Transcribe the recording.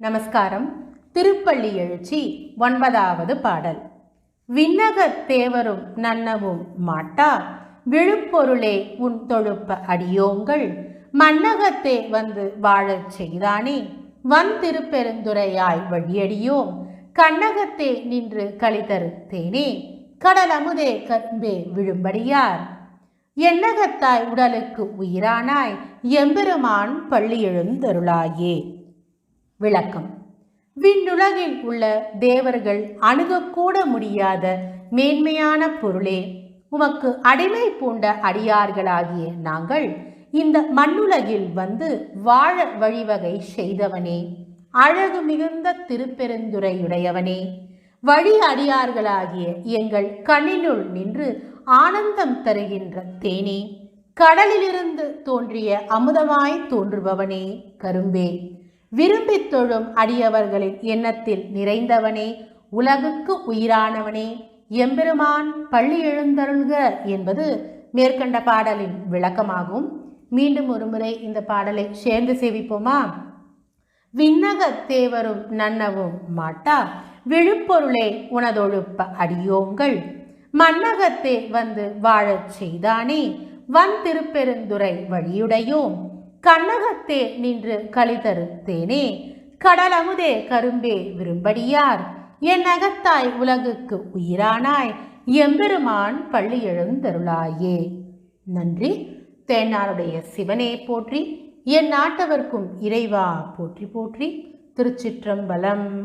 நமஸ்காரம். திருப்பள்ளி எழுச்சி ஒன்பதாவது பாடல். விண்ணகத் தேவரும் நன்னவும் மாட்டா விழுப்பொருளே உன் தொழுப்ப அடியோங்கள். மன்னகத்தே வந்து வாழச் செய்தானே வன் திருப்பெருந்துரையாய் வழியடியோம். கண்ணகத்தே நின்று கலிதருத்தேனே கடலமுதே கரும்பே விழும்படியார். எண்ணகத்தாய் உடலுக்கு உயிரானாய் எம்பெருமான் பள்ளி எழுந்தருளாயே. விளக்கம். விண்ணுலகில் உள்ள தேவர்கள் அணுகக்கூட முடியாத மேன்மையான பொருளே. உமக்கு அடிமை பூண்ட அடியார்களாகிய நாங்கள் இந்த மண்ணுலகில் வந்து வாழ வழிவகை செய்தவனே. அழகு மிகுந்த திருப்பெருந்துரையுடையவனே வழி அடியார்களாகிய எங்கள் கண்ணினுள் நின்று ஆனந்தம் தருகின்ற தேனே. கடலிலிருந்து தோன்றிய அமுதமாய் தோன்றுபவனே கரும்பே. விரும்பித் தொழும் அடியவர்களின் எண்ணத்தில் நிறைந்தவனே உலகுக்கு உயிரானவனே எம்பெருமான் பள்ளி எழுந்தருள்க என்பது மேற்கண்ட பாடலின் விளக்கமாகும். மீண்டும் ஒருமுறை இந்த பாடலை சேர்ந்து சேவிப்போமா? விண்ணகத் தேவரும் நன்னவும் மாட்டா விழுப்பொருளே உனதொழுப்ப அடியோங்கள். மன்னகத்தே வந்து வாழச் செய்தானே வன் திருப்பெருந்துரை வழியுடையோம். கண்ணகத்தே நின்று கலிதருத்தேனே கடலமுதே கரும்பே விரும்படியார். என் அகத்தாய் உலகுக்கு உயிரானாய். எம்பெருமான் பள்ளி எழுந்தருளாயே. நன்றி. தேனாருடைய சிவனே போற்றி. என் நாட்டவர்க்கும் இறைவா போற்றி போற்றி. திருச்சிற்றம்பலம்.